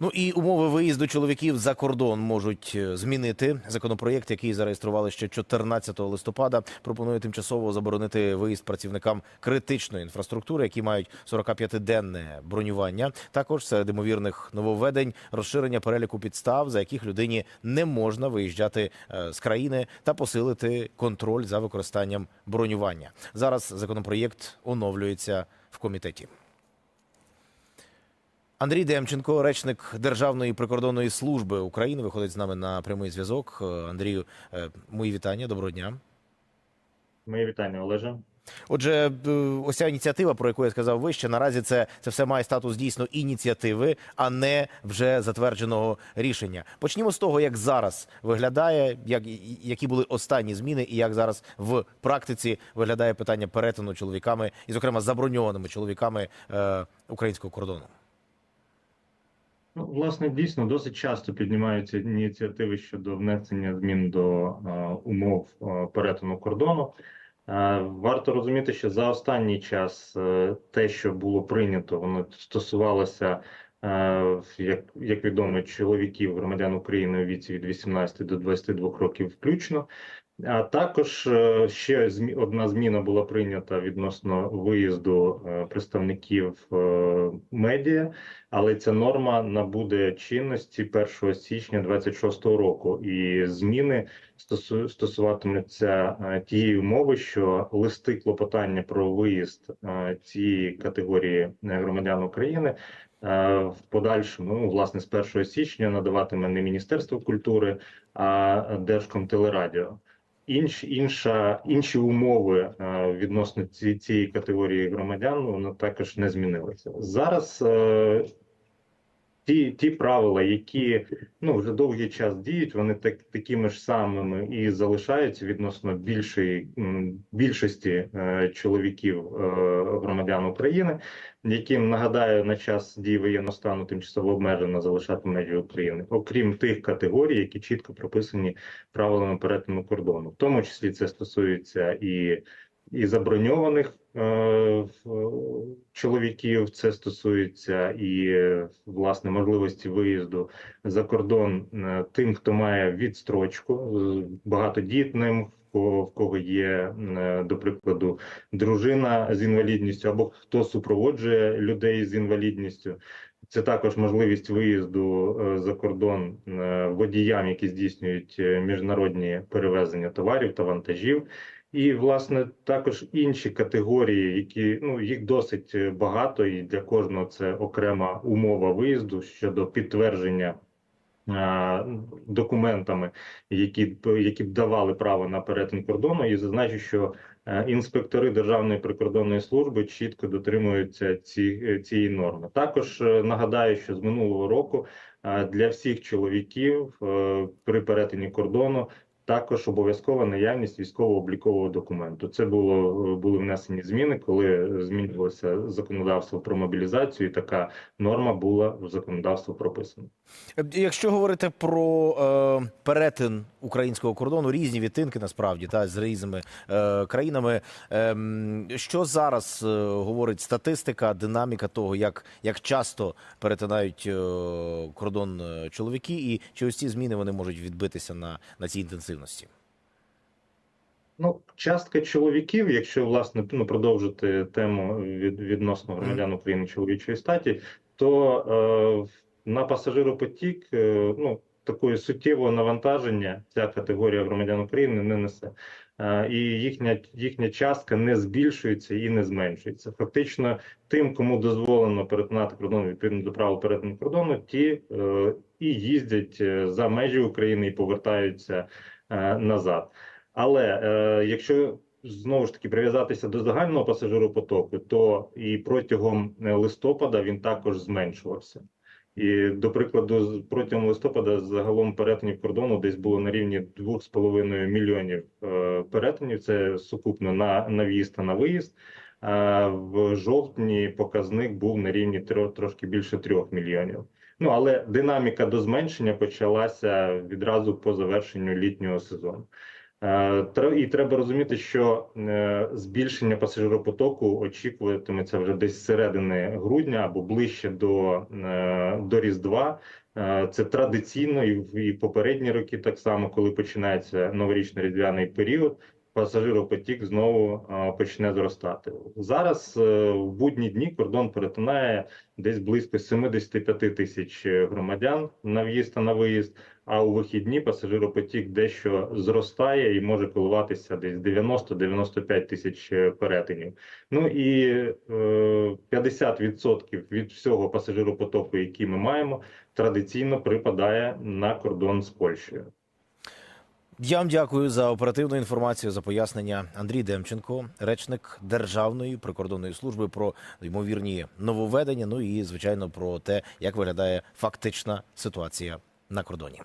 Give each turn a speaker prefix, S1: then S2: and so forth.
S1: Ну і умови виїзду чоловіків за кордон можуть е, змінити. Законопроєкт, який зареєстрували ще 14 листопада, пропонує тимчасово заборонити виїзд працівникам критичної інфраструктури, які мають 45-денне бронювання. Також серед ймовірних нововведень розширення переліку підстав, за яких людині не можна виїжджати е, з країни, та посилити контроль за використанням бронювання. Зараз законопроєкт оновлюється в комітеті. Андрій Демченко, речник Державної прикордонної служби України, виходить з нами на прямий зв'язок. Е, Андрію, е, мої вітання. Доброго дня.
S2: Мої вітання, Олеже.
S1: Отже, е, ось ця ініціатива, про яку я сказав вище, наразі це, це все має статус дійсно ініціативи, а не вже затвердженого рішення. Почнімо з того, як зараз виглядає, як, які були останні зміни, і як зараз в практиці виглядає питання перетину чоловіками, і, зокрема, заброньованими чоловіками е, українського кордону.
S2: Ну, власне, дійсно досить часто піднімаються ініціативи щодо внесення змін до е, умов е, перетину кордону. Е, варто розуміти, що за останній час е, те, що було прийнято, воно стосувалося, е, як, як відомо, чоловіків громадян України у віці від 18 до 22 років включно. А також е, ще змі- одна зміна була прийнята відносно виїзду е, представників е, медіа, але ця норма набуде чинності 1 січня 26 року, і зміни стосу- стосуватимуться е, тієї умови, що листи клопотання про виїзд е, цієї категорії е, громадян України в подальшому, ну, власне, з 1 січня надаватиме не Міністерство культури, а Держкомтелерадіо. Інш, інша, інші умови е, відносно ці, цієї категорії громадян вони також не змінилися. Зараз е, ті, ті правила, які ну вже довгий час діють, вони так такими ж самими і залишаються відносно більшої більшості е, чоловіків е, громадян України, яким нагадаю на час дії воєнного стану тимчасово обмежено залишати межі України, окрім тих категорій, які чітко прописані правилами перетину кордону. В тому числі це стосується і і заброньованих е, чоловіків, це стосується і власне можливості виїзду за кордон е, тим, хто має відстрочку, багатодітним, в кого, є, е, до прикладу, дружина з інвалідністю або хто супроводжує людей з інвалідністю. Це також можливість виїзду е, за кордон водіям, які здійснюють міжнародні перевезення товарів та вантажів. І, власне, також інші категорії, які ну їх досить е, багато, і для кожного це окрема умова виїзду щодо підтвердження а, документами, які б які б давали право на перетин кордону, і зазначу, що е, інспектори Державної прикордонної служби чітко дотримуються ці, е, цієї норми. Також нагадаю, що з минулого року для всіх чоловіків при перетині кордону також обов'язкова наявність військово-облікового документу. Це було були внесені зміни, коли змінювалося законодавство про мобілізацію. і Така норма була в законодавство прописана.
S1: Якщо говорити про е, перетин українського кордону, різні відтинки насправді та з різними е, країнами. Е, що зараз е, говорить статистика, динаміка того, як, як часто перетинають е, кордон е, чоловіки, і чи ось ці зміни вони можуть відбитися на, на цій інтенсивності?
S2: Ну, частка чоловіків, якщо власне ну, продовжити тему від, відносно громадян України чоловічої статі, то е, на пасажиропотік е, ну такої суттєвого навантаження ця категорія громадян України не несе. Е, і їхня їхня частка не збільшується і не зменшується. Фактично, тим, кому дозволено перетинати кордон відповідно до правил перетину кордону, ті е, і їздять е, за межі України і повертаються назад. Але е, якщо знову ж таки прив'язатися до загального пасажиропотоку, то і протягом е, листопада він також зменшувався. І до прикладу, протягом листопада загалом перетинів кордону десь було на рівні 2,5 мільйонів е, перетинів. Це сукупно на, на в'їзд та на виїзд. В жовтні показник був на рівні тро- трошки більше 3 мільйонів. Ну але динаміка до зменшення почалася відразу по завершенню літнього сезону. Е, І треба розуміти, що е, збільшення пасажиропотоку очікуватиметься вже десь з середини грудня або ближче до, е, до Різдва. Це традиційно і в попередні роки, так само, коли починається новорічно-різдвяний період, пасажиропотік знову почне зростати. Зараз е, в будні дні кордон перетинає десь близько 75 тисяч громадян на в'їзд та на виїзд. А у вихідні пасажиропотік дещо зростає і може коливатися десь 90-95 тисяч перетинів. Ну і е, 50% від всього пасажиропотоку, який ми маємо, традиційно припадає на кордон з Польщею.
S1: Я вам дякую за оперативну інформацію, за пояснення. Андрій Демченко, речник Державної прикордонної служби, про ймовірні нововведення. Ну і звичайно про те, як виглядає фактична ситуація на кордоні.